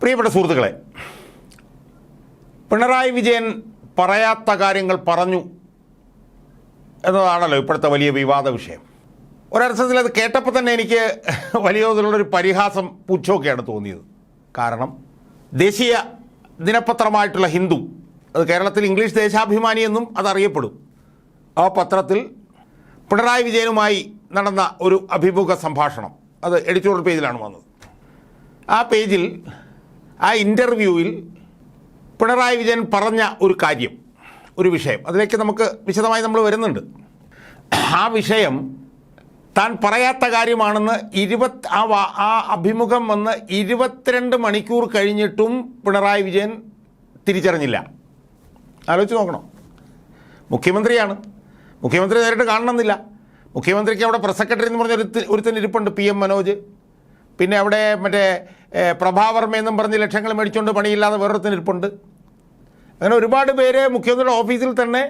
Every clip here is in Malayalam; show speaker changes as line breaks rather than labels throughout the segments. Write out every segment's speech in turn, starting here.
പ്രിയപ്പെട്ട സുഹൃത്തുക്കളെ പിണറായി വിജയൻ പറയാത്ത കാര്യങ്ങൾ പറഞ്ഞു എന്നതാണല്ലോ ഇപ്പോഴത്തെ വലിയ വിവാദ വിഷയം. ഒരർത്ഥത്തിൽ അത് കേട്ടപ്പോൾ തന്നെ എനിക്ക് വലിയ തോതിലുള്ളൊരു പരിഹാസം പുച്ഛമൊക്കെയാണ് തോന്നിയത്. കാരണം ദേശീയ ദിനപത്രമായിട്ടുള്ള ഹിന്ദു അത് കേരളത്തിൽ ഇംഗ്ലീഷ് ദേശാഭിമാനി എന്നും അതറിയപ്പെടും. ആ പത്രത്തിൽ പിണറായി വിജയനുമായി നടന്ന ഒരു അഭിമുഖ സംഭാഷണം അത് എഡിറ്റോറിയൽ പേജിലാണ് വന്നത്. ആ പേജിൽ ആ ഇന്റർവ്യൂവിൽ പിണറായി വിജയൻ പറഞ്ഞ ഒരു കാര്യം ഒരു വിഷയം. അതിലേക്ക് നമുക്ക് വിശദമായി നമ്മൾ വരുന്നുണ്ട്. ആ വിഷയം താൻ പറയാത്ത കാര്യമാണെന്ന് ഇരുപത് ആ ആ അഭിമുഖം വന്ന് ഇരുപത്തിരണ്ട് മണിക്കൂർ കഴിഞ്ഞിട്ടും പിണറായി വിജയൻ തിരിച്ചറിഞ്ഞില്ല. ആലോചിച്ച് നോക്കണം. മുഖ്യമന്ത്രിയാണ്. മുഖ്യമന്ത്രി നേരിട്ട് കാണണമെന്നില്ല. മുഖ്യമന്ത്രിക്ക് അവിടെ പ്രസ് സെക്രട്ടറി എന്ന് പറഞ്ഞ ഒരു ഒരുത്തൻ ഇരിപ്പുണ്ട് പി എം മനോജ്. പിന്നെ അവിടെ മറ്റേ പ്രഭാവർമ്മ എന്നും പറഞ്ഞ് ലക്ഷങ്ങൾ മേടിച്ചുകൊണ്ട് പണിയില്ലാതെ വേറൊരുത്തിന് ഇരിപ്പുണ്ട്. അങ്ങനെ ഒരുപാട് പേര് മുഖ്യമന്ത്രിയുടെ ഓഫീസിൽ തന്നെ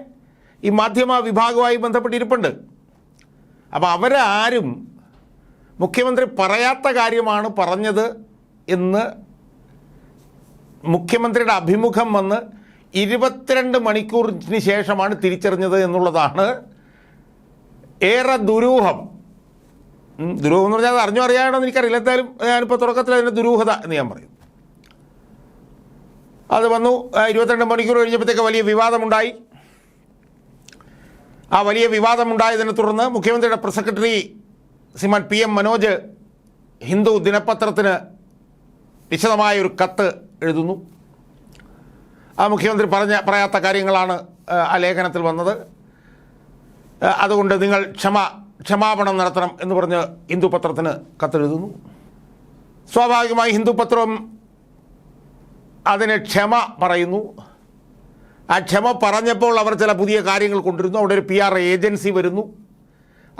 ഈ മാധ്യമ വിഭാഗവുമായി ബന്ധപ്പെട്ടിരിപ്പുണ്ട്. അപ്പോൾ അവരാരും മുഖ്യമന്ത്രി പറയാത്ത കാര്യമാണ് പറഞ്ഞത് എന്ന് മുഖ്യമന്ത്രിയുടെ അഭിമുഖം വന്ന് ഇരുപത്തിരണ്ട് മണിക്കൂറിന് ശേഷമാണ് തിരിച്ചറിഞ്ഞത് എന്നുള്ളതാണ് ഏറെ ദുരൂഹം. ദുരൂഹം എന്ന് പറഞ്ഞാൽ അത് അറിഞ്ഞോ അറിയാണോ എനിക്കറിയില്ല. എന്തായാലും ഞാനിപ്പോൾ തുടക്കത്തിൽ അതിന്റെ ദുരൂഹത എന്ന് ഞാൻ പറയും. അത് വന്നു. ഇരുപത്തിരണ്ട് മണിക്കൂർ കഴിഞ്ഞപ്പോഴത്തേക്ക് വലിയ വിവാദമുണ്ടായി. ആ വലിയ വിവാദമുണ്ടായതിനെ തുടർന്ന് മുഖ്യമന്ത്രിയുടെ press secretary Shriman P M Manoj Hindu ദിനപത്രത്തിന് വിശദമായ ഒരു കത്ത് എഴുതുന്നു. ആ മുഖ്യമന്ത്രി പറഞ്ഞ പറയാത്ത കാര്യങ്ങളാണ് ആ ലേഖനത്തിൽ വന്നത്. അതുകൊണ്ട് നിങ്ങൾ ക്ഷമ ക്ഷമാപണം നടത്തണം എന്ന് പറഞ്ഞ് ഹിന്ദു പത്രത്തിന് കത്തെഴുതുന്നു. സ്വാഭാവികമായി ഹിന്ദു പത്രം അതിന് ക്ഷമ പറയുന്നു. ആ ക്ഷമ പറഞ്ഞപ്പോൾ അവർ ചില പുതിയ കാര്യങ്ങൾ കൊണ്ടുവരുന്നു. അവിടെ ഒരു പി ആർ ഏജൻസി വരുന്നു.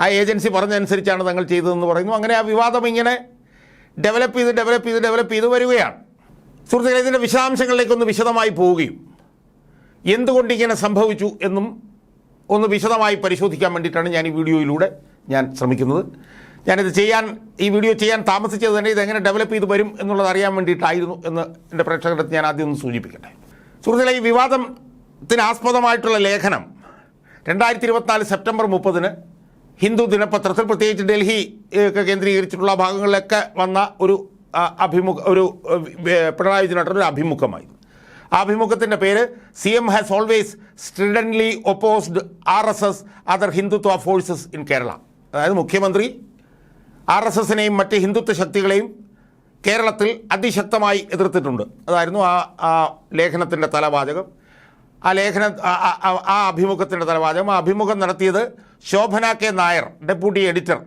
ആ ഏജൻസി പറഞ്ഞതനുസരിച്ചാണ് തങ്ങൾ ചെയ്തതെന്ന് പറയുന്നു. അങ്ങനെ ആ വിവാദം ഇങ്ങനെ ഡെവലപ്പ് ചെയ്ത് ഡെവലപ്പ് ചെയ്ത് ഡെവലപ്പ് ചെയ്ത് വരികയാണ്. സുഹൃത്തുക്കളെ ഇതിന്റെ വിശദാംശങ്ങളിലേക്കൊന്ന് വിശദമായി പോവുകയും എന്തുകൊണ്ട് ഇങ്ങനെ സംഭവിച്ചു എന്നും ഒന്ന് വിശദമായി പരിശോധിക്കാൻ വേണ്ടിയിട്ടാണ് ഞാൻ ഈ വീഡിയോയിലൂടെ ഞാൻ ശ്രമിക്കുന്നത്. ഞാനിത് ചെയ്യാൻ ഈ വീഡിയോ ചെയ്യാൻ താമസിച്ചത് തന്നെ ഇതെങ്ങനെ ഡെവലപ്പ് ചെയ്ത് വരും എന്നുള്ളത് അറിയാൻ വേണ്ടിയിട്ടായിരുന്നു എന്ന് എന്റെ പ്രേക്ഷകരുടെ ഞാൻ ആദ്യം ഒന്ന് സൂചിപ്പിക്കട്ടെ. സുഹൃത്തുക്കളെ ഈ വിവാദത്തിന് ആസ്പദമായിട്ടുള്ള ലേഖനം രണ്ടായിരത്തി ഇരുപത്തിനാല് സെപ്റ്റംബർ മുപ്പതിന് ഹിന്ദു ദിനപത്രത്തിൽ പ്രത്യേകിച്ച് ഡൽഹി ഒക്കെ കേന്ദ്രീകരിച്ചിട്ടുള്ള ഭാഗങ്ങളിലൊക്കെ വന്ന ഒരു അഭിമുഖ ഒരു പിണറായി വിജയനായിട്ടൊരു അഭിമുഖമായിരുന്നു. ആ അഭിമുഖത്തിന്റെ പേര് C M has always stridently opposed R S S other Hindutva forces in Kerala അതായത് മുഖ്യമന്ത്രി ആർ എസ് എസിനെയും മറ്റ് ഹിന്ദുത്വ ശക്തികളെയും കേരളത്തിൽ അതിശക്തമായി എതിർത്തിട്ടുണ്ട്. അതായിരുന്നു ആ ആ ലേഖനത്തിന്റെ തലവാചകം. ആ ലേഖന ആ- അഭിമുഖത്തിന്റെ തലവാചകം. ആ അഭിമുഖം നടത്തിയത് Shobhana K Nair deputy editor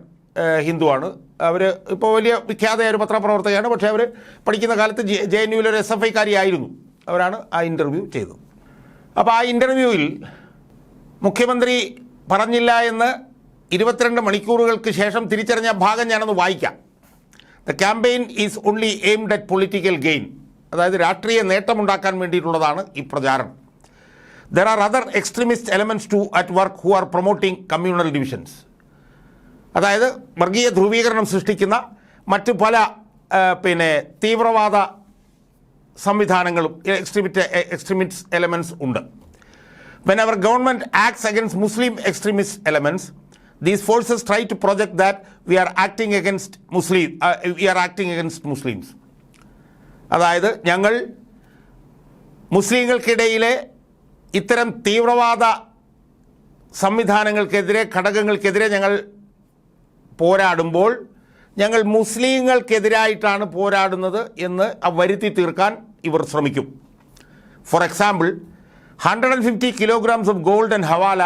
ഹിന്ദുവാണ് അവർ ഇപ്പോൾ വലിയ വിഖ്യാതയായ ഒരു പത്രപ്രവർത്തകയാണ്. പക്ഷേ അവർ പഠിക്കുന്ന കാലത്ത് ജെ എൻ യുവിലൊരു എസ് എഫ് ഐക്കാരിയായിരുന്നു അവരാണ് ആ ഇന്റർവ്യൂ ചെയ്തത്. അപ്പോൾ ആ ഇന്റർവ്യൂവിൽ മുഖ്യമന്ത്രി പറഞ്ഞില്ല എന്ന് ഇരുപത്തിരണ്ട് മണിക്കൂറുകൾക്ക് ശേഷം തിരിച്ചറിഞ്ഞ ഭാഗം ഞാനൊന്ന് വായിക്കാം. The campaign is only aimed at political gain അതായത് രാഷ്ട്രീയ നേട്ടമുണ്ടാക്കാൻ വേണ്ടിയിട്ടുള്ളതാണ് ഈ പ്രചാരണം. There are other extremist elements too at work who are promoting communal divisions അതായത് വർഗീയ ധ്രുവീകരണം സൃഷ്ടിക്കുന്ന മറ്റ് പല പിന്നെ തീവ്രവാദ സംവിധാനങ്ങളും എക്സ്ട്രീമിറ്റ് എക്സ്ട്രീമിസ്റ്റ് എലമെന്റ്സ് ഉണ്ട്. When our government acts against Muslim extremist elements these forces try to project that we are acting against Muslim we are acting against Muslims അതായത് ഞങ്ങൾ മുസ്ലിങ്ങൾക്കിടയിലെ ഇത്തരം തീവ്രവാദ സംവിധാനങ്ങൾക്കെതിരെ ഘടകങ്ങൾക്കെതിരെ ഞങ്ങൾ പോരാടുമ്പോൾ ഞങ്ങൾ മുസ്ലിങ്ങൾക്കെതിരായിട്ടാണ് പോരാടുന്നത് എന്ന് വരുത്തി തീർക്കാൻ ഇവർ ശ്രമിക്കും. For example hundred and fifty kilograms of gold and hawala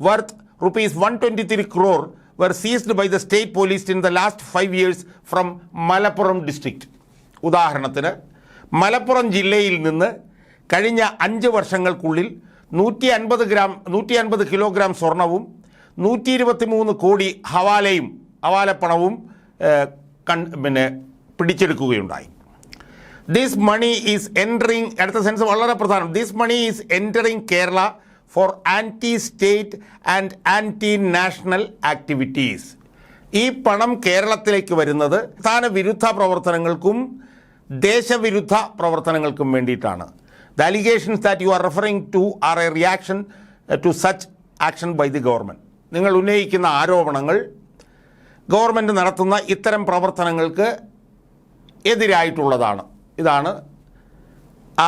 worth rupees one twenty three crore were seized by the state police in the last five years from Malappuram district ഉദാഹരണത്തിന് മലപ്പുറം ജില്ലയിൽ നിന്ന് കഴിഞ്ഞ അഞ്ച് വർഷങ്ങൾക്കുള്ളിൽ നൂറ്റി അൻപത് ഗ്രാം നൂറ്റി അൻപത് കിലോഗ്രാം സ്വർണവും നൂറ്റി ഇരുപത്തി മൂന്ന് കോടി ഹവാലയും ഹവാലപ്പണവും കൺ പിന്നെ പിടിച്ചെടുക്കുകയുണ്ടായി. ദിസ് മണി ഈസ് എന്ററിങ് അടുത്ത സെൻസ് വളരെ പ്രധാനം. This money is entering Kerala for anti state and anti national activities ഈ പണം കേരളത്തിലേക്ക് വരുന്നത് പ്രധാന വിരുദ്ധ പ്രവർത്തനങ്ങൾക്കും ദേശവിരുദ്ധ പ്രവർത്തനങ്ങൾക്കും വേണ്ടിയിട്ടാണ്. The allegations that you are referring to are a reaction to such action by the government നിങ്ങൾ ഉന്നയിക്കുന്ന ആരോപണങ്ങൾ ഗവൺമെന്റ് നടത്തുന്ന ഇത്തരം പ്രവർത്തനങ്ങൾക്ക് എതിരായിട്ടുള്ളതാണ്. ഇതാണ്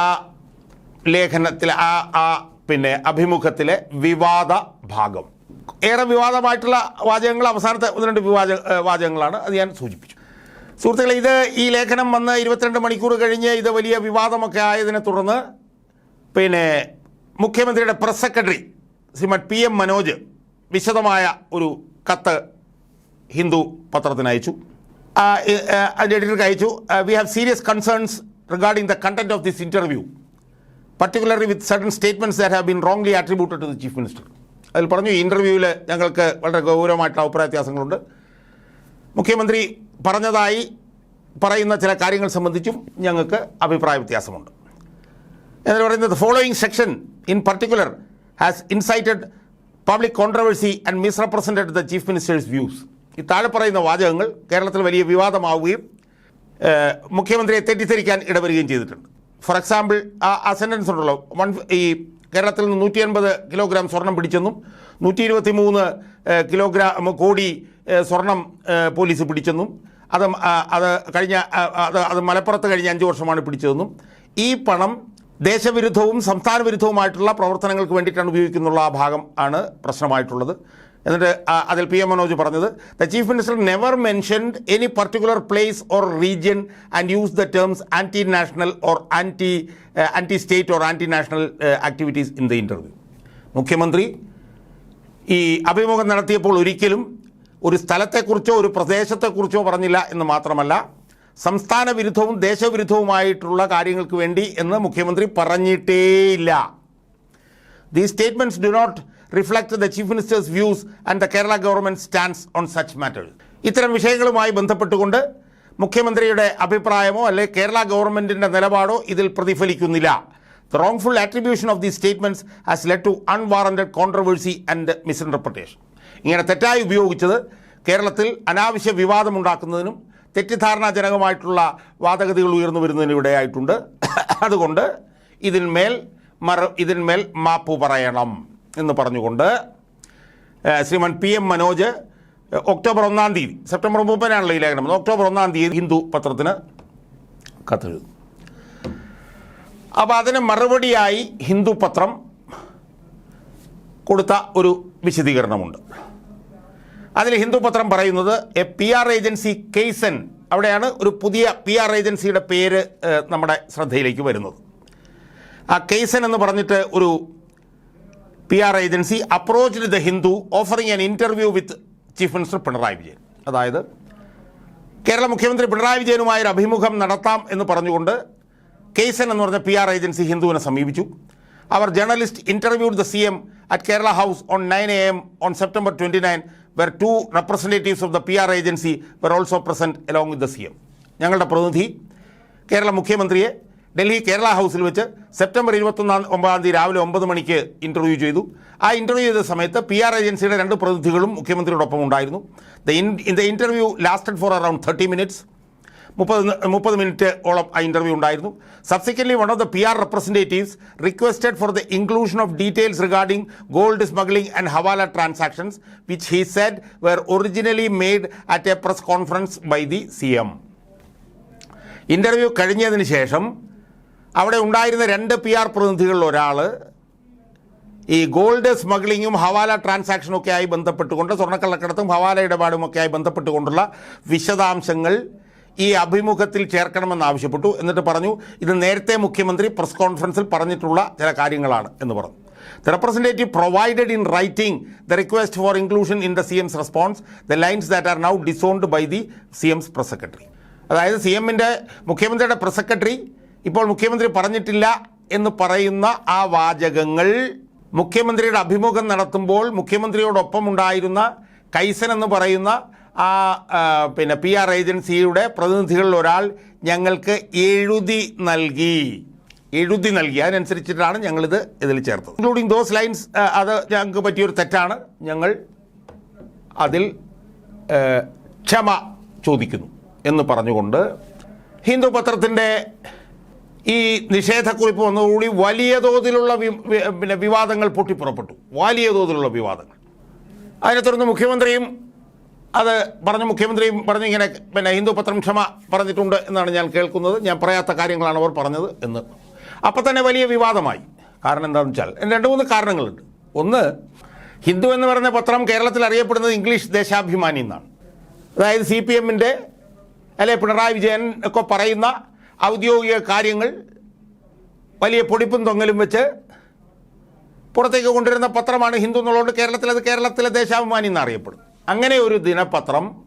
ആ ലേഖനത്തിലെ ആ ആ പിന്നെ അഭിമുഖത്തിലെ വിവാദ ഭാഗം. ഏറെ വിവാദമായിട്ടുള്ള വാചകങ്ങൾ അവസാനത്തെ ഒന്ന് രണ്ട് വിവാച വാചകങ്ങളാണ് അത് ഞാൻ സൂചിപ്പിച്ചു. സുഹൃത്തുക്കളെ ഇത് ഈ ലേഖനം വന്ന് ഇരുപത്തിരണ്ട് മണിക്കൂർ കഴിഞ്ഞ് ഇത് വലിയ വിവാദമൊക്കെ ആയതിനെ തുടർന്ന് പിന്നെ മുഖ്യമന്ത്രിയുടെ press secretary Shriman P M Manoj വിശദമായ ഒരു കത്ത് ഹിന്ദു പത്രത്തിന് അയച്ചു. അതിന്റെ എഡിറ്റർക്ക് അയച്ചു. We have serious concerns regarding the content of this interview particularly with certain statements that have been wrongly attributed to the chief minister അതിൽ പറഞ്ഞു ഈ ഇന്റർവ്യൂവിൽ ഞങ്ങൾക്ക് വളരെ ഗൗരവമായിട്ടുള്ള അഭിപ്രായ വ്യത്യാസങ്ങളുണ്ട്. മുഖ്യമന്ത്രി പറഞ്ഞതായി പറയുന്ന ചില കാര്യങ്ങൾ സംബന്ധിച്ചും ഞങ്ങൾക്ക് അഭിപ്രായ വ്യത്യാസമുണ്ട്. എന്ന് പറയുന്നത് following section in particular has incited public controversy and misrepresented the chief minister's views ഈ താഴെ പറയുന്ന വാചകങ്ങൾ കേരളത്തിൽ വലിയ വിവാദമാവുകയും മുഖ്യമന്ത്രിയെ തെറ്റിദ്ധരിക്കാൻ ഇടവരികയും ചെയ്തിട്ടുണ്ട്. ഫോർ എക്സാമ്പിൾ ആ ആ സെന്റൻസ് ഉണ്ടല്ലോ. വൺ ഈ കേരളത്തിൽ നിന്ന് നൂറ്റി അൻപത് കിലോഗ്രാം സ്വർണം പിടിച്ചെന്നും നൂറ്റി ഇരുപത്തി മൂന്ന് കിലോഗ്രാം കോടി സ്വർണം പോലീസ് പിടിച്ചെന്നും അത് അത് കഴിഞ്ഞ അത് അത് മലപ്പുറത്ത് കഴിഞ്ഞ അഞ്ച് വർഷമാണ് പിടിച്ചതെന്നും ഈ പണം ദേശവിരുദ്ധവും സംസ്ഥാന വിരുദ്ധവുമായിട്ടുള്ള പ്രവർത്തനങ്ങൾക്ക് വേണ്ടിയിട്ടാണ് ഉപയോഗിക്കുന്നുള്ള ആ ഭാഗം ആണ് പ്രശ്നമായിട്ടുള്ളത്. എന്നിട്ട് അതിൽ പി എം മനോജ് പറഞ്ഞത് the chief minister never mentioned any particular place or region and use the terms anti national or anti anti state or anti national activities in the interview മുഖ്യമന്ത്രി ഈ അഭിമുഖം നടത്തിയപ്പോൾ ഒരിക്കലും ഒരു സ്ഥലത്തെക്കുറിച്ചോ ഒരു പ്രദേശത്തെക്കുറിച്ചോ പറഞ്ഞില്ല എന്ന് മാത്രമല്ല സംസ്ഥാന വിരുദ്ധവും ദേശവിരുദ്ധവുമായിട്ടുള്ള കാര്യങ്ങൾക്ക് വേണ്ടി എന്ന് മുഖ്യമന്ത്രി പറഞ്ഞിട്ടേയില്ല. These statements do not reflect the chief minister's views and the Kerala government stands on such matters ഇത്തരം വിഷയങ്ങളുമായി ബന്ധപ്പെട്ടുകൊണ്ട് മുഖ്യമന്ത്രിയുടെ അഭിപ്രായമോ അല്ലെ കേരള ഗവൺമെന്റിന്റെ നിലപാടോ ഇതിൽ പ്രതിഫലിക്കുന്നില്ല. The wrongful attribution of the statements has led to unwarranted controversy and misinterpretation ഇങ്ങനെ തെറ്റായി ഉപയോഗിച്ചത് കേരളത്തിൽ അനാവശ്യ വിവാദമുണ്ടാക്കുന്നതിനും തെറ്റിദ്ധാരണാജനകമായിട്ടുള്ള വാദഗതികൾ ഉയർന്നു വരുന്നതിനും ഇടയായിട്ടുണ്ട്. അതുകൊണ്ട് ഇതിന്മേൽ മറ ഇതിന്മേൽ മാപ്പ് പറയണം. എന്ന് പറഞ്ഞുകൊണ്ട് Shriman P M Manoj October ഒന്നാം തീയതി സെപ്റ്റംബർ മുപ്പതിനാണല്ലോ ഈ ലേഖനം. ഒക്ടോബർ ഒന്നാം തീയതി ഹിന്ദു പത്രത്തിന് കത്തെഴുതും. അപ്പോൾ അതിന് മറുപടിയായി ഹിന്ദു പത്രം കൊടുത്ത ഒരു വിശദീകരണമുണ്ട്. അതിൽ ഹിന്ദു പത്രം പറയുന്നത് A P R agency Kaizen അവിടെയാണ് ഒരു പുതിയ പി ആർ ഏജൻസിയുടെ പേര് നമ്മുടെ ശ്രദ്ധയിലേക്ക് വരുന്നത്. ആ കേസൻ എന്ന് പറഞ്ഞിട്ട് ഒരു P R agency approached the Hindu offering an interview with chief minister Pinarayi Vijayan അതായത് കേരള മുഖ്യമന്ത്രി പിണറായി വിജയനുമായ ഒരു അഭിമുഖം നടത്താം എന്ന് പറഞ്ഞുകൊണ്ട് കേസൻ എന്ന് പറഞ്ഞ പി ആർ ഏജൻസി ഹിന്ദുവിനെ സമീപിച്ചു. അവർ journalist interviewed the C M at Kerala house on nine A M on September twenty nine were two representatives of the P R agency were also present along with the C M ഞങ്ങളുടെ പ്രതിനിധി കേരള മുഖ്യമന്ത്രിയെ ഡൽഹി കേരള ഹൗസിൽ വെച്ച് സെപ്റ്റംബർ ഇരുപത്തൊന്നാം ഒമ്പതാം തീയതി രാവിലെ ഒമ്പത് മണിക്ക് ഇന്റർവ്യൂ ചെയ്തു. ആ ഇന്റർവ്യൂ ചെയ്ത സമയത്ത് പി ആർ ഏജൻസിയുടെ രണ്ട് പ്രതിനിധികളും മുഖ്യമന്ത്രിയോടൊപ്പം ഉണ്ടായിരുന്നു. The in the interview lasted for around thirty minutes മുപ്പത് മുപ്പത് മിനിറ്റ് ഓളം ആ ഇന്റർവ്യൂ ഉണ്ടായിരുന്നു. Subsequently one of the P R representatives requested for the inclusion of details regarding gold smuggling and hawala transactions which he said were originally made at a press conference by the C M interview കഴിഞ്ഞതിന് ശേഷം അവിടെ ഉണ്ടായിരുന്ന രണ്ട് പി ആർ പ്രതിനിധികളിൽ ഒരാൾ ഈ ഗോൾഡ് സ്മഗ്ലിങ്ങും ഹവാല ട്രാൻസാക്ഷനും ഒക്കെ ആയി ബന്ധപ്പെട്ടുകൊണ്ട് സ്വർണക്കള്ളക്കടത്തും ഹവാല ഇടപാടും ഒക്കെ ആയി ബന്ധപ്പെട്ടുകൊണ്ടുള്ള വിശദാംശങ്ങൾ ഈ അഭിമുഖത്തിൽ ചേർക്കണമെന്ന് ആവശ്യപ്പെട്ടു. എന്നിട്ട് പറഞ്ഞു ഇത് നേരത്തെ മുഖ്യമന്ത്രി പ്രസ് കോൺഫറൻസിൽ പറഞ്ഞിട്ടുള്ള ചില കാര്യങ്ങളാണ് എന്ന് പറഞ്ഞു. The representative provided in writing the request for inclusion in the C M's response the lines that are now disowned by the C M's press secretary അതായത് സി എമ്മിന്റെ മുഖ്യമന്ത്രിയുടെ പ്രസ് സെക്രട്ടറി ഇപ്പോൾ മുഖ്യമന്ത്രി പറഞ്ഞിട്ടില്ല എന്ന് പറയുന്ന ആ വാചകങ്ങൾ മുഖ്യമന്ത്രിയുടെ അഭിമുഖം നടത്തുമ്പോൾ മുഖ്യമന്ത്രിയോടൊപ്പം ഉണ്ടായിരുന്ന കൈസൻ എന്ന് പറയുന്ന ആ പിന്നെ പി ആർ ഏജൻസിയുടെ പ്രതിനിധികളിൽ ഒരാൾ ഞങ്ങൾക്ക് എഴുതി നൽകി. എഴുതി നൽകി. അതിനനുസരിച്ചിട്ടാണ് ഞങ്ങളിത് ഇതിൽ ചേർത്തത്. ഇൻക്ലൂഡിങ് ദോസ് ലൈൻസ് അത് ഞങ്ങൾക്ക് പറ്റിയൊരു തെറ്റാണ്. ഞങ്ങൾ അതിൽ ക്ഷമ ചോദിക്കുന്നു എന്ന് പറഞ്ഞുകൊണ്ട് ഹിന്ദു പത്രത്തിന്റെ ഈ നിഷേധക്കുറിപ്പ് വന്നതോടുകൂടി വലിയ തോതിലുള്ള പിന്നെ വിവാദങ്ങൾ പൊട്ടിപ്പുറപ്പെട്ടു. വലിയ തോതിലുള്ള വിവാദങ്ങൾ. അതിനെ തുടർന്ന് മുഖ്യമന്ത്രിയും അത് പറഞ്ഞ മുഖ്യമന്ത്രിയും പറഞ്ഞു ഇങ്ങനെ പിന്നെ ഹിന്ദു പത്രം ക്ഷമ പറഞ്ഞിട്ടുണ്ട് എന്നാണ് ഞാൻ കേൾക്കുന്നത്. ഞാൻ പറയാത്ത കാര്യങ്ങളാണ് അവർ പറഞ്ഞത് എന്ന്. അപ്പം തന്നെ വലിയ വിവാദമായി. കാരണം എന്താണെന്ന് വെച്ചാൽ രണ്ട് മൂന്ന് കാരണങ്ങളുണ്ട്. ഒന്ന് ഹിന്ദു എന്ന് പറഞ്ഞ പത്രം കേരളത്തിൽ അറിയപ്പെടുന്നത് ഇംഗ്ലീഷ് ദേശാഭിമാനി എന്നാണ്. അതായത് സി പി എമ്മിന്റെ അല്ലെ പിണറായി വിജയൻ ഒക്കെ പറയുന്ന ഔദ്യോഗിക കാര്യങ്ങൾ വലിയ പൊടിപ്പും തൊങ്ങലും വെച്ച് പുറത്തേക്ക് കൊണ്ടുവരുന്ന പത്രമാണ് ഹിന്ദു എന്നുള്ളതുകൊണ്ട് കേരളത്തിൽ അത് കേരളത്തിലെ ദേശാഭിമാനി എന്നറിയപ്പെടും. അങ്ങനെ ഒരു ദിനപത്രം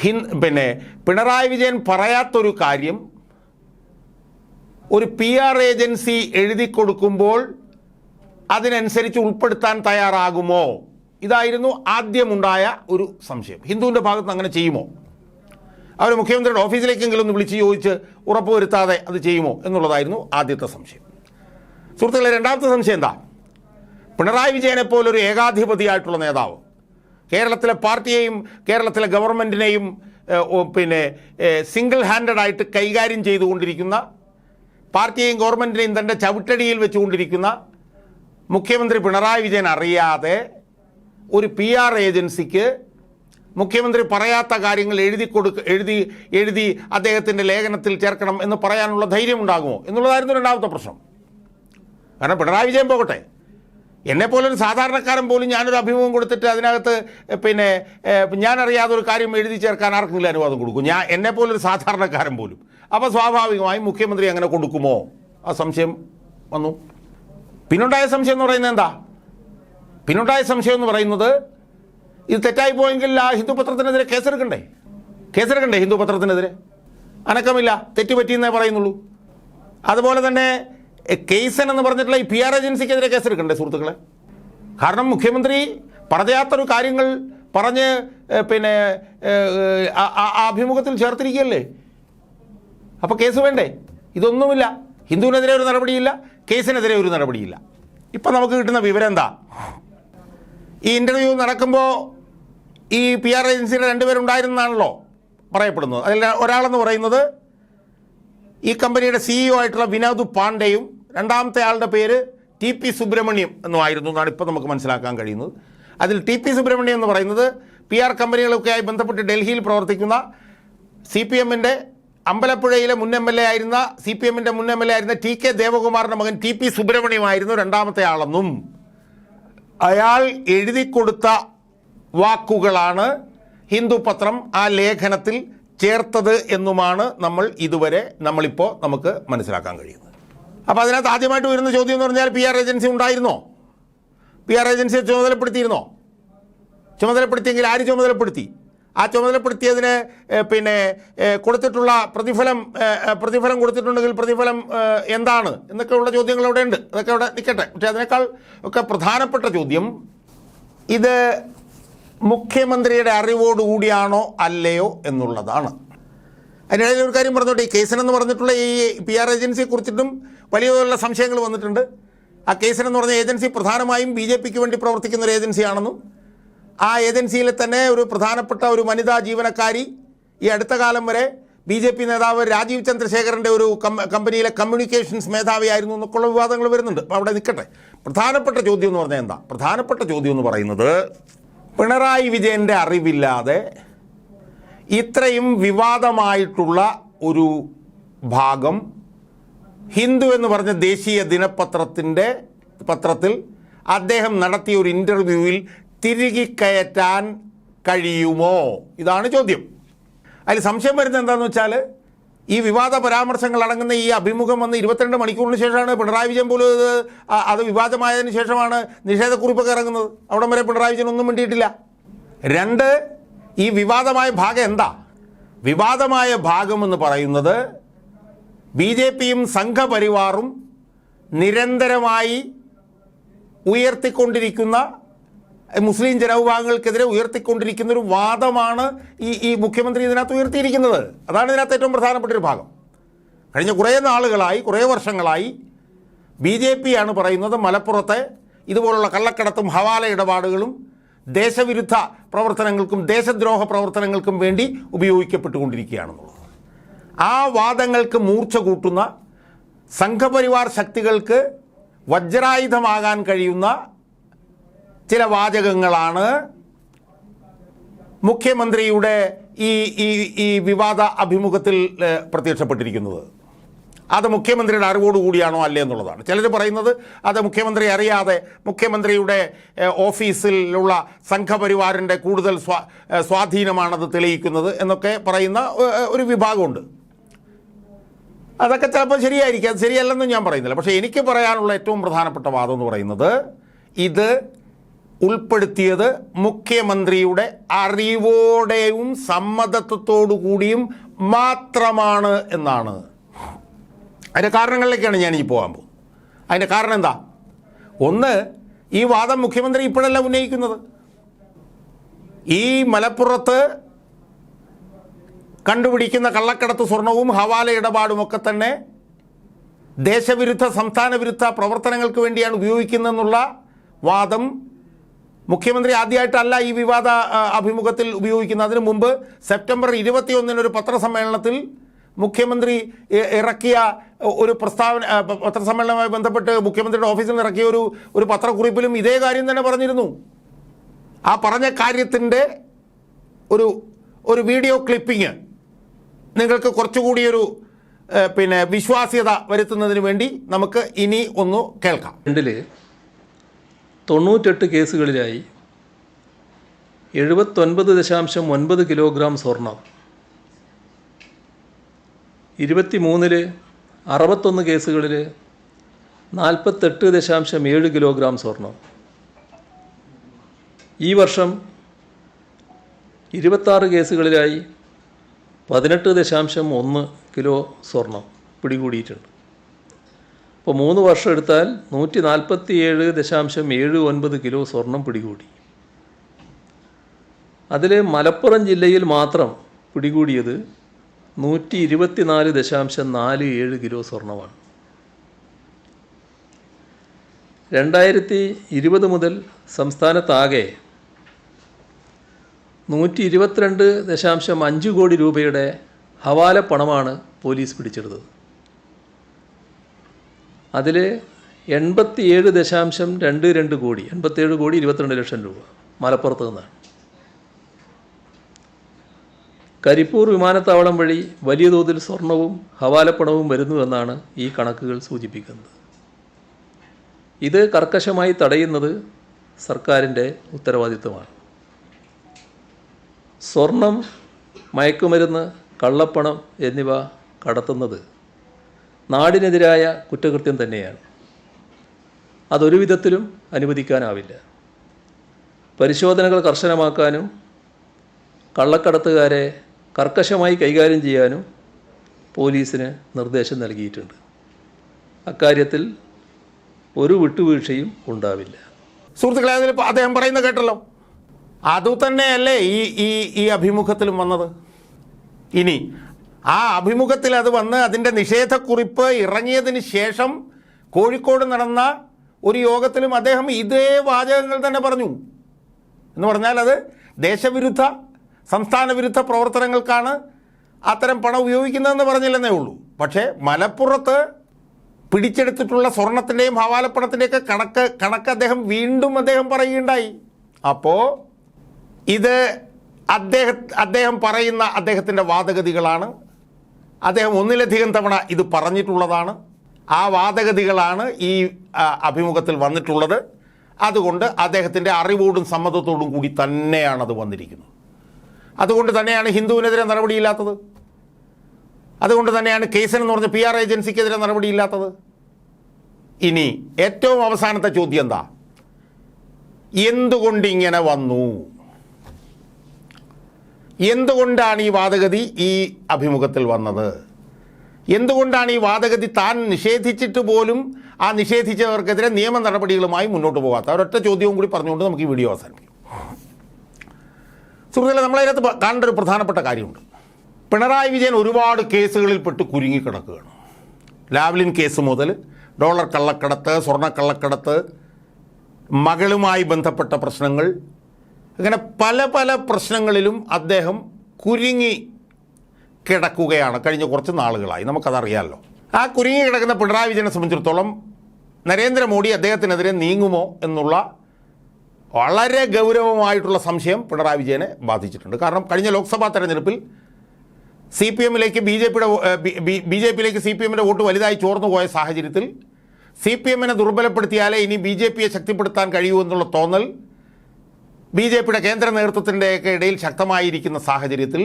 ഹിൻ പിന്നെ പിണറായി വിജയൻ പറയാത്തൊരു കാര്യം ഒരു പി ആർ ഏജൻസി എഴുതി കൊടുക്കുമ്പോൾ അതിനനുസരിച്ച് ഉൾപ്പെടുത്താൻ തയ്യാറാകുമോ? ഇതായിരുന്നു ആദ്യമുണ്ടായ ഒരു സംശയം. ഹിന്ദുവിന്റെ ഭാഗത്ത് അങ്ങനെ ചെയ്യുമോ? അവർ മുഖ്യമന്ത്രിയുടെ ഓഫീസിലേക്കെങ്കിലും ഒന്ന് വിളിച്ച് ചോദിച്ച് ഉറപ്പുവരുത്താതെ അത് ചെയ്യുമോ എന്നുള്ളതായിരുന്നു ആദ്യത്തെ സംശയം. സുഹൃത്തുക്കളെ രണ്ടാമത്തെ സംശയം എന്താ? പിണറായി വിജയനെ പോലൊരു ഏകാധിപതിയായിട്ടുള്ള നേതാവ് കേരളത്തിലെ പാർട്ടിയെയും കേരളത്തിലെ ഗവൺമെന്റിനെയും പിന്നെ സിംഗിൾ ഹാൻഡഡായിട്ട് കൈകാര്യം ചെയ്തുകൊണ്ടിരിക്കുന്ന പാർട്ടിയെയും ഗവൺമെന്റിനെയും തന്റെ ചവിട്ടടിയിൽ വെച്ചുകൊണ്ടിരിക്കുന്ന മുഖ്യമന്ത്രി പിണറായി വിജയൻ അറിയാതെ ഒരു പി ആർ ഏജൻസിക്ക് മുഖ്യമന്ത്രി പറയാത്ത കാര്യങ്ങൾ എഴുതി കൊടുക്ക എഴുതി എഴുതി അദ്ദേഹത്തിന്റെ ലേഖനത്തിൽ ചേർക്കണം എന്ന് പറയാനുള്ള ധൈര്യം ഉണ്ടാകുമോ എന്നുള്ളതായിരുന്നു രണ്ടാമത്തെ പ്രശ്നം. കാരണം പിണറായി വിജയൻ പോകട്ടെ. എന്നെപ്പോലൊരു സാധാരണക്കാരൻ പോലും ഞാനൊരു അഭിമുഖം കൊടുത്തിട്ട് അതിനകത്ത് പിന്നെ ഞാനറിയാതെ ഒരു കാര്യം എഴുതി ചേർക്കാൻ ആർക്കെങ്കിലും അനുവാദം കൊടുക്കും. ഞാൻ എന്നെപ്പോലൊരു സാധാരണക്കാരൻ പോലും. അപ്പോൾ സ്വാഭാവികമായും മുഖ്യമന്ത്രി അങ്ങനെ കൊടുക്കുമോ? ആ സംശയം വന്നു. പിന്നുണ്ടായ സംശയം എന്ന് പറയുന്നത് എന്താ? പിന്നുണ്ടായ സംശയം എന്ന് പറയുന്നത് ഇത് തെറ്റായി പോയെങ്കിൽ ആ ഹിന്ദു പത്രത്തിനെതിരെ കേസെടുക്കണ്ടേ? കേസെടുക്കണ്ടേ ഹിന്ദു പത്രത്തിനെതിരെ? അനക്കമില്ല തെറ്റ് പറ്റിയെന്നേ പറയുന്നുള്ളൂ. അതുപോലെ തന്നെ കേസൻ എന്ന് പറഞ്ഞിട്ടുള്ള ഈ പി ആർ ഏജൻസിക്കെതിരെ കേസെടുക്കണ്ടേ സുഹൃത്തുക്കളെ? കാരണം മുഖ്യമന്ത്രി പറയാത്തൊരു കാര്യങ്ങൾ പറഞ്ഞ് പിന്നെ അഭിമുഖത്തിൽ ചേർത്തിരിക്കുകയല്ലേ? അപ്പോൾ കേസ് വേണ്ടേ? ഇതൊന്നുമില്ല. ഹിന്ദുവിനെതിരെ ഒരു നടപടിയില്ല കേസിനെതിരെ ഒരു നടപടിയില്ല. ഇപ്പം നമുക്ക് കിട്ടുന്ന വിവരം എന്താ? ഈ ഇന്റർവ്യൂ നടക്കുമ്പോൾ ഈ പി ആർ ഏജൻസിയുടെ രണ്ടുപേരുണ്ടായിരുന്നാണല്ലോ പറയപ്പെടുന്നത്. അതിൽ ഒരാളെന്ന് പറയുന്നത് ഈ കമ്പനിയുടെ സിഇഒ ആയിട്ടുള്ള വിനോദ് പാണ്ഡെയും രണ്ടാമത്തെ ആളുടെ പേര് ടി പി സുബ്രഹ്മണ്യം എന്നുമായിരുന്നു എന്നാണ് ഇപ്പോൾ നമുക്ക് മനസ്സിലാക്കാൻ കഴിയുന്നത്. അതിൽ ടി പി സുബ്രഹ്മണ്യം എന്ന് പറയുന്നത് പി ആർ കമ്പനികളൊക്കെയായി ബന്ധപ്പെട്ട് ഡൽഹിയിൽ പ്രവർത്തിക്കുന്ന സി പി എമ്മിന്റെ അമ്പലപ്പുഴയിലെ മുൻ എം എൽ എ ആയിരുന്ന സി പി എമ്മിന്റെ മുൻ എം എൽ എ ആയിരുന്ന ടി കെ ദേവകുമാറിന്റെ മകൻ ടി പി സുബ്രഹ്മണ്യമായിരുന്നു രണ്ടാമത്തെ ആളെന്നും. അയാൾ എഴുതി കൊടുത്ത വാക്കുകളാണ് ഹിന്ദു പത്രം ആ ലേഖനത്തിൽ ചേർത്തത് എന്നുമാണ് നമ്മൾ ഇതുവരെ നമ്മളിപ്പോൾ നമുക്ക് മനസ്സിലാക്കാൻ കഴിയുന്നത്. അപ്പോൾ അതിനകത്ത് ആദ്യമായിട്ട് വരുന്ന ചോദ്യം എന്ന് പറഞ്ഞാൽ പി ആർ ഏജൻസി ഉണ്ടായിരുന്നോ? പി ആർ ഏജൻസിയെ ചുമതലപ്പെടുത്തിയിരുന്നോ? ചുമതലപ്പെടുത്തിയെങ്കിൽ ആര് ചുമതലപ്പെടുത്തി? ആ ചുമതലപ്പെടുത്തിയതിന് പിന്നെ കൊടുത്തിട്ടുള്ള പ്രതിഫലം പ്രതിഫലം കൊടുത്തിട്ടുണ്ടെങ്കിൽ പ്രതിഫലം എന്താണ്? എന്നൊക്കെയുള്ള ചോദ്യങ്ങൾ അവിടെ ഉണ്ട് അതൊക്കെ അവിടെ നിൽക്കട്ടെ. പക്ഷേ അതിനേക്കാൾ ഒക്കെ പ്രധാനപ്പെട്ട ചോദ്യം ഇത് മുഖ്യമന്ത്രിയുടെ അറിവോടുകൂടിയാണോ അല്ലയോ എന്നുള്ളതാണ്. അതിനിടയിൽ ഒരു കാര്യം പറഞ്ഞോട്ടെ ഈ കേസിനെന്ന് പറഞ്ഞിട്ടുള്ള ഈ പി ആർ ഏജൻസിയെ കുറിച്ചിട്ടും വലിയ തോതിലുള്ള സംശയങ്ങൾ വന്നിട്ടുണ്ട്. ആ കേസിനെന്ന് പറഞ്ഞ ഏജൻസി പ്രധാനമായും ബി ജെ പിക്ക് വേണ്ടി പ്രവർത്തിക്കുന്ന ഒരു ഏജൻസിയാണെന്നും ആ ഏജൻസിയിൽ തന്നെ ഒരു പ്രധാനപ്പെട്ട ഒരു വനിതാ ജീവനക്കാരി ഈ അടുത്ത കാലം വരെ ബി ജെ പി നേതാവ് രാജീവ് ചന്ദ്രശേഖരന്റെ ഒരു കമ്പനിയിലെ കമ്മ്യൂണിക്കേഷൻസ് മേധാവിയായിരുന്നു എന്നൊക്കെയുള്ള വിവാദങ്ങൾ വരുന്നുണ്ട്. അപ്പോൾ അവിടെ നിൽക്കട്ടെ. പ്രധാനപ്പെട്ട ചോദ്യം എന്ന് പറഞ്ഞാൽ എന്താ? പ്രധാനപ്പെട്ട ചോദ്യം എന്ന് പറയുന്നത് പിണറായി വിജയന്റെ അറിവില്ലാതെ ഇത്രയും വിവാദമായിട്ടുള്ള ഒരു ഭാഗം ഹിന്ദു എന്ന് പറഞ്ഞ ദേശീയ ദിനപത്രത്തിന്റെ പത്രത്തിൽ അദ്ദേഹം നടത്തിയ ഒരു ഇന്റർവ്യൂവിൽ തിരികെ കയറ്റാൻ കഴിയുമോ? ഇതാണ് ചോദ്യം. അതിൽ സംശയം വരുന്നത് എന്താണെന്ന് വെച്ചാൽ ഈ വിവാദ പരാമർശങ്ങൾ അടങ്ങുന്ന ഈ അഭിമുഖം വന്ന് ഇരുപത്തിരണ്ട് മണിക്കൂറിന് ശേഷമാണ് പിണറായി വിജയൻ പോലും അത് വിവാദമായതിനു ശേഷമാണ് നിഷേധക്കുറിപ്പൊക്കെ ഇറങ്ങുന്നത്. അവിടം വരെ പിണറായി വിജയൻ ഒന്നും വേണ്ടിയിട്ടില്ല രണ്ട് ഈ വിവാദമായ ഭാഗം എന്താ? വിവാദമായ ഭാഗമെന്ന് പറയുന്നത് ബി ജെ പിയും സംഘപരിവാറും നിരന്തരമായി ഉയർത്തിക്കൊണ്ടിരിക്കുന്ന മുസ്ലിം ജനവിഭാഗങ്ങൾക്കെതിരെ ഉയർത്തിക്കൊണ്ടിരിക്കുന്ന ഒരു വാദമാണ് ഈ ഈ മുഖ്യമന്ത്രി ഇതിനകത്ത് ഉയർത്തിയിരിക്കുന്നത്. അതാണ് ഇതിനകത്ത് ഏറ്റവും പ്രധാനപ്പെട്ടൊരു ഭാഗം. കഴിഞ്ഞ കുറേ നാളുകളായി കുറേ വർഷങ്ങളായി ബി ജെ പി ആണ് പറയുന്നത് മലപ്പുറത്തെ ഇതുപോലുള്ള കള്ളക്കടത്തും ഹവാല ഇടപാടുകളും ദേശവിരുദ്ധ പ്രവർത്തനങ്ങൾക്കും ദേശദ്രോഹ പ്രവർത്തനങ്ങൾക്കും വേണ്ടി ഉപയോഗിക്കപ്പെട്ടുകൊണ്ടിരിക്കുകയാണെന്നുള്ളത്. ആ വാദങ്ങൾക്ക് മൂർച്ച കൂട്ടുന്ന സംഘപരിവാർ ശക്തികൾക്ക് വജ്രായുധമാകാൻ കഴിയുന്ന ചില വാചകങ്ങളാണ്. മുഖ്യമന്ത്രിയുടെ ഈ ഈ ഈ വിവാദ അഭിമുഖത്തിൽ പ്രത്യക്ഷപ്പെട്ടിരിക്കുന്നത്. അത് മുഖ്യമന്ത്രിയുടെ അറിവോടുകൂടിയാണോ അല്ലേ എന്നുള്ളതാണ്. ചിലർ പറയുന്നത് അത് മുഖ്യമന്ത്രി അറിയാതെ മുഖ്യമന്ത്രിയുടെ ഓഫീസിലുള്ള സംഘപരിവാറിന്റെ കൂടുതൽ സ്വാ സ്വാധീനമാണത് തെളിയിക്കുന്നത് എന്നൊക്കെ പറയുന്ന ഒരു വിഭാഗമുണ്ട്. അതൊക്കെ ചിലപ്പോൾ ശരിയായിരിക്കും. അത് ശരിയല്ലെന്നും ഞാൻ പറയുന്നില്ല. പക്ഷേ എനിക്ക് പറയാനുള്ള ഏറ്റവും പ്രധാനപ്പെട്ട വാദം എന്ന് പറയുന്നത് ഇത് ഉൾപ്പെടുത്തിയത് മുഖ്യമന്ത്രിയുടെ അറിവോടെയും സമ്മതത്വത്തോടു കൂടിയും മാത്രമാണ് എന്നാണ്. അതിന്റെ കാരണങ്ങളിലേക്കാണ് ഞാൻ ഈ പോകാൻ പോകുന്നത്. അതിന്റെ കാരണം എന്താ? ഒന്ന് ഈ വാദം മുഖ്യമന്ത്രി ഇപ്പോഴല്ല ഉന്നയിക്കുന്നത്. ഈ മലപ്പുറത്ത് കണ്ടുപിടിക്കുന്ന കള്ളക്കടത്ത് സ്വർണവും ഹവാല ഇടപാടുമൊക്കെ തന്നെ ദേശവിരുദ്ധ സംസ്ഥാന വിരുദ്ധ പ്രവർത്തനങ്ങൾക്ക് വേണ്ടിയാണ് ഉപയോഗിക്കുന്നതെന്നുള്ള വാദം മുഖ്യമന്ത്രി ആദ്യമായിട്ടല്ല ഈ വിവാദ അഭിമുഖത്തിൽ ഉപയോഗിക്കുന്നത്. അതിനു മുമ്പ് സെപ്റ്റംബർ ഇരുപത്തിയൊന്നിന് ഒരു പത്രസമ്മേളനത്തിൽ മുഖ്യമന്ത്രി ഇറക്കിയ ഒരു പ്രസ്താവന പത്രസമ്മേളനവുമായി ബന്ധപ്പെട്ട് മുഖ്യമന്ത്രിയുടെ ഓഫീസിൽ നിന്ന് ഇറക്കിയ ഒരു ഒരു പത്രക്കുറിപ്പിലും ഇതേ കാര്യം തന്നെ പറഞ്ഞിരുന്നു. ആ പറഞ്ഞ കാര്യത്തിന്റെ ഒരു ഒരു വീഡിയോ ക്ലിപ്പിങ് നിങ്ങൾക്ക് കുറച്ചുകൂടി ഒരു പിന്നെ വിശ്വാസ്യത വരുത്തുന്നതിന് വേണ്ടി നമുക്ക് ഇനി ഒന്ന് കേൾക്കാം.
തൊണ്ണൂറ്റെട്ട് കേസുകളിലായി എഴുപത്തൊൻപത് ദശാംശം ഒൻപത് കിലോഗ്രാം സ്വർണം. ഇരുപത്തി മൂന്നിൽ അറുപത്തൊന്ന് കേസുകളിൽ നാൽപ്പത്തെട്ട് ദശാംശം ഏഴ് കിലോഗ്രാം സ്വർണം. ഈ വർഷം ഇരുപത്താറ് കേസുകളിലായി പതിനെട്ട് ദശാംശം ഒന്ന് കിലോ സ്വർണം പിടികൂടിയിട്ടുണ്ട്. ഇപ്പോൾ മൂന്ന് വർഷം എടുത്താൽ നൂറ്റി നാൽപ്പത്തി ഏഴ് ദശാംശം ഏഴ് ഒൻപത് കിലോ സ്വർണം പിടികൂടി. അതിൽ മലപ്പുറം ജില്ലയിൽ മാത്രം പിടികൂടിയത് നൂറ്റി ഇരുപത്തിനാല് ദശാംശം നാല് ഏഴ് കിലോ സ്വർണമാണ്. രണ്ടായിരത്തി ഇരുപത് മുതൽ സംസ്ഥാനത്താകെ നൂറ്റി ഇരുപത്തിരണ്ട് ദശാംശം അഞ്ച് കോടി രൂപയുടെ ഹവാല പണമാണ് പോലീസ് പിടിച്ചെടുത്തത്. അതിൽ എൺപത്തിയേഴ് ദശാംശം രണ്ട് രണ്ട് കോടി എൺപത്തേഴ് കോടി ഇരുപത്തിരണ്ട് ലക്ഷം രൂപ മലപ്പുറത്ത് നിന്നാണ് കരിപ്പൂർ വിമാനത്താവളം വഴി വലിയ തോതിൽ സ്വർണവും ഹവാലപ്പണവും വരുന്നുവെന്നാണ് ഈ കണക്കുകൾ സൂചിപ്പിക്കുന്നത്. ഇത് കർക്കശമായി തടയുന്നത് സർക്കാരിന്റെ ഉത്തരവാദിത്വമാണ്. സ്വർണം മയക്കുമരുന്ന് കള്ളപ്പണം എന്നിവ കടത്തുന്നത് നാടിനെതിരായ കുറ്റകൃത്യം തന്നെയാണ്. അതൊരു വിധത്തിലും അനുവദിക്കാനാവില്ല. പരിശോധനകൾ കർശനമാക്കാനും കള്ളക്കടത്തുകാരെ കർക്കശമായി കൈകാര്യം ചെയ്യാനും പോലീസിന് നിർദ്ദേശം നൽകിയിട്ടുണ്ട്. അക്കാര്യത്തിൽ ഒരു വിട്ടുവീഴ്ചയും ഉണ്ടാവില്ല.
സുഹൃത്തുക്കളെ അതിൽ അദ്ദേഹം പറയുന്നത് കേട്ടല്ലോ. അതു തന്നെയല്ലേ ഈ ഈ ഈ അഭിമുഖത്തിലും വന്നത്. ഇനി ആ അഭിമുഖത്തിൽ അത് വന്ന് അതിന്റെ നിഷേധക്കുറിപ്പ് ഇറങ്ങിയതിന് ശേഷം കോഴിക്കോട് നടന്ന ഒരു യോഗത്തിലും അദ്ദേഹം ഇതേ വാചകങ്ങൾ തന്നെ പറഞ്ഞു. എന്ന് പറഞ്ഞാൽ അത് ദേശവിരുദ്ധ സംസ്ഥാന വിരുദ്ധ പ്രവർത്തനങ്ങൾക്കാണ് അത്തരം പണം ഉപയോഗിക്കുന്നതെന്ന് പറഞ്ഞില്ലെന്നേ ഉള്ളൂ. പക്ഷേ മലപ്പുറത്ത് പിടിച്ചെടുത്തിട്ടുള്ള സ്വർണത്തിന്റെയും ഹവാലപ്പണത്തിന്റെയൊക്കെ കണക്ക് കണക്ക് അദ്ദേഹം വീണ്ടും അദ്ദേഹം പറയുകയുണ്ടായി. അപ്പോൾ ഇത് അദ്ദേഹം അദ്ദേഹം പറയുന്ന അദ്ദേഹത്തിന്റെ വാദഗതികളാണ്. അദ്ദേഹം ഒന്നിലധികം തവണ ഇത് പറഞ്ഞിട്ടുള്ളതാണ്. ആ വാദഗതികളാണ് ഈ അഭിമുഖത്തിൽ വന്നിട്ടുള്ളത്. അതുകൊണ്ട് അദ്ദേഹത്തിന്റെ അറിവോടും സമ്മതത്തോടും കൂടി തന്നെയാണ് അത് വന്നിരിക്കുന്നത്. അതുകൊണ്ട് തന്നെയാണ് ഹിന്ദുവിനെതിരെ നടപടിയില്ലാത്തത്. അതുകൊണ്ട് തന്നെയാണ് കേസൻ എന്ന് പറഞ്ഞ പി ആർ ഏജൻസിക്കെതിരെ നടപടിയില്ലാത്തത്. ഇനി ഏറ്റവും അവസാനത്തെ ചോദ്യം എന്താ? എന്തുകൊണ്ടിങ്ങനെ വന്നു? എന്തുകൊണ്ടാണ് ഈ വാദഗതി ഈ അഭിമുഖത്തിൽ വന്നത്? എന്തുകൊണ്ടാണ് ഈ വാദഗതി താൻ നിഷേധിച്ചിട്ട് പോലും ആ നിഷേധിച്ചവർക്കെതിരെ നിയമ നടപടികളുമായി മുന്നോട്ട് പോകാത്ത ഒരൊറ്റ ചോദ്യവും കൂടി പറഞ്ഞുകൊണ്ട് നമുക്ക് ഈ വീഡിയോ അവസാനിപ്പിക്കും. സുഹൃത്തുക്കളെ നമ്മളതിനകത്ത് കാണേണ്ട ഒരു പ്രധാനപ്പെട്ട കാര്യമുണ്ട്. പിണറായി വിജയൻ ഒരുപാട് കേസുകളിൽ പെട്ട് കുരുങ്ങിക്കിടക്കുകയാണ്. ലാവ്ലിൻ കേസ് മുതൽ ഡോളർ കള്ളക്കടത്ത് സ്വർണക്കള്ളക്കടത്ത് മകളുമായി ബന്ധപ്പെട്ട പ്രശ്നങ്ങൾ അങ്ങനെ പല പല പ്രശ്നങ്ങളിലും അദ്ദേഹം കുരുങ്ങി കിടക്കുകയാണ്. കഴിഞ്ഞ കുറച്ച് നാളുകളായി. നമുക്കതറിയാമല്ലോ ആ കുരുങ്ങി കിടക്കുന്ന പിണറായി വിജയനെ സംബന്ധിച്ചിടത്തോളം നരേന്ദ്രമോദി അദ്ദേഹത്തിനെതിരെ നീങ്ങുമോ എന്നുള്ള വളരെ ഗൗരവമായിട്ടുള്ള സംശയം പിണറായി വിജയനെ ബാധിച്ചിട്ടുണ്ട്. കാരണം കഴിഞ്ഞ ലോക്സഭാ തെരഞ്ഞെടുപ്പിൽ സി പി എമ്മിലേക്ക് ബി ജെ പിയുടെ ബി ജെ പിയിലേക്ക് സി പി എമ്മിന്റെ വോട്ട് വലുതായി ചോർന്നു പോയ സാഹചര്യത്തിൽ സി പി എമ്മിനെ ദുർബലപ്പെടുത്തിയാലേ ഇനി ബി ജെ പിയെ ശക്തിപ്പെടുത്താൻ കഴിയൂ എന്നുള്ള തോന്നൽ ബി ജെ പിയുടെ കേന്ദ്ര നേതൃത്വത്തിന്റെയൊക്കെ ഇടയിൽ ശക്തമായിരിക്കുന്ന സാഹചര്യത്തിൽ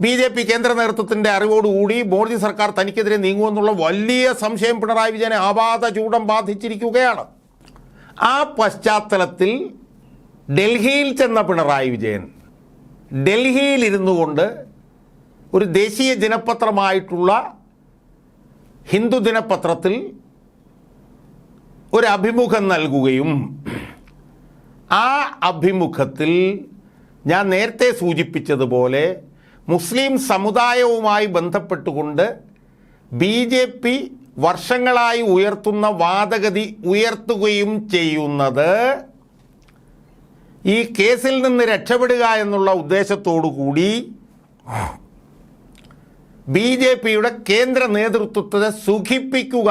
ബി ജെ പി കേന്ദ്ര നേതൃത്വത്തിന്റെ അറിവോടുകൂടി മോദി സർക്കാർ തനിക്കെതിരെ നീങ്ങുമെന്നുള്ള വലിയ സംശയം പിണറായി വിജയനെ ആപാത ചൂടം ബാധിച്ചിരിക്കുകയാണ്. ആ പശ്ചാത്തലത്തിൽ ഡൽഹിയിൽ ചെന്ന പിണറായി വിജയൻ ഡൽഹിയിൽ ഇരുന്നു കൊണ്ട് ഒരു ദേശീയ ദിനപത്രമായിട്ടുള്ള ഹിന്ദു ദിനപത്രത്തിൽ ഒരു അഭിമുഖം നൽകുകയും ആ അഭിമുഖത്തിൽ ഞാൻ നേരത്തെ സൂചിപ്പിച്ചതുപോലെ മുസ്ലിം സമുദായവുമായി ബന്ധപ്പെട്ടുകൊണ്ട് ബി ജെ പി വർഷങ്ങളായി ഉയർത്തുന്ന വാദഗതി ഉയർത്തുകയും ചെയ്യുന്നത് ഈ കേസിൽ നിന്ന് രക്ഷപ്പെടുക എന്നുള്ള ഉദ്ദേശത്തോടു കൂടി ബി ജെ പിയുടെ കേന്ദ്ര നേതൃത്വത്തെ സുഖിപ്പിക്കുക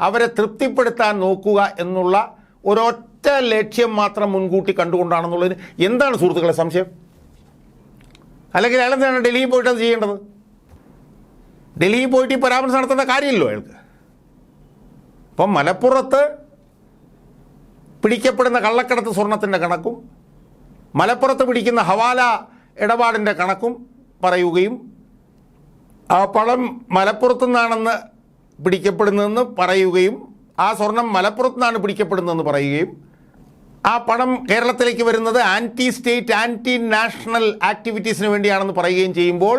അവരെ തൃപ്തിപ്പെടുത്താൻ നോക്കുക എന്നുള്ള ഒരൊറ്റ ലക്ഷ്യം മാത്രം മുൻകൂട്ടി കണ്ടുകൊണ്ടാണെന്നുള്ളതിന് എന്താണ് സുഹൃത്തുക്കളെ സംശയം? അല്ലെങ്കിൽ അയാൾ എന്താണ് ഡൽഹിയിൽ പോയിട്ട് അത് ചെയ്യേണ്ടത്? ഡൽഹിയിൽ പോയിട്ട് ഈ പരാമർശം നടത്തേണ്ട കാര്യമില്ലോ അയാൾക്ക്. അപ്പം മലപ്പുറത്ത് പിടിക്കപ്പെടുന്ന കള്ളക്കടത്ത് സ്വർണത്തിന്റെ കണക്കും മലപ്പുറത്ത് പിടിക്കുന്ന ഹവാല ഇടപാടിന്റെ കണക്കും പറയുകയും ആ പണം മലപ്പുറത്തു നിന്നാണെന്ന് പിടിക്കപ്പെടുന്നതെന്ന് പറയുകയും ആ സ്വർണം മലപ്പുറത്തു നിന്നാണ് പിടിക്കപ്പെടുന്നതെന്ന് പറയുകയും ആ പണം കേരളത്തിലേക്ക് വരുന്നത് ആന്റി സ്റ്റേറ്റ് ആന്റി നാഷണൽ ആക്ടിവിറ്റീസിന് വേണ്ടിയാണെന്ന് പറയുകയും ചെയ്യുമ്പോൾ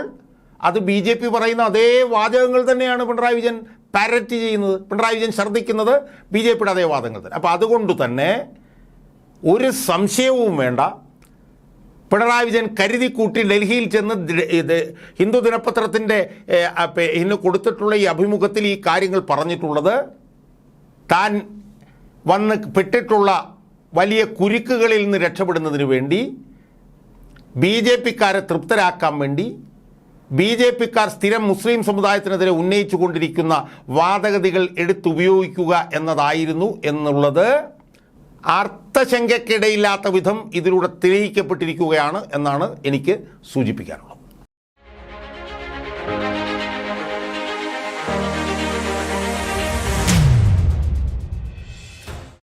അത് ബി ജെ പി പറയുന്ന അതേ വാചകങ്ങൾ തന്നെയാണ് പിണറായി വിജയൻ പാരറ്റ് ചെയ്യുന്നത്. പിണറായി വിജയൻ ഛർദ്ദിക്കുന്നത് ബി ജെ പിയുടെ അതേ വാദങ്ങൾ തന്നെ. അപ്പോൾ അതുകൊണ്ട് തന്നെ ഒരു സംശയവും വേണ്ട. പിണറായി വിജയൻ കരുതി കൂട്ടി ഡൽഹിയിൽ ചെന്ന് ഇത് ഹിന്ദു ദിനപത്രത്തിന്റെ ഇന്ന് കൊടുത്തിട്ടുള്ള ഈ അഭിമുഖത്തിൽ ഈ കാര്യങ്ങൾ പറഞ്ഞിട്ടുള്ളത് താൻ വന്ന് പെട്ടിട്ടുള്ള വലിയ കുരുക്കുകളിൽ നിന്ന് രക്ഷപ്പെടുന്നതിന് വേണ്ടി ബി ജെ പിക്കാരെ തൃപ്തരാക്കാൻ വേണ്ടി ബി ജെ പിക്കാർ സ്ഥിരം മുസ്ലിം സമുദായത്തിനെതിരെ ഉന്നയിച്ചു കൊണ്ടിരിക്കുന്ന വാദഗതികൾ എടുത്തുപയോഗിക്കുക എന്നതായിരുന്നു എന്നുള്ളത് അർത്ഥശങ്കയ്ക്കിടയില്ലാത്ത വിധം ഇതിലൂടെ തെളിയിക്കപ്പെട്ടിരിക്കുകയാണ് എന്നാണ് എനിക്ക് സൂചിപ്പിക്കാനുള്ളത്.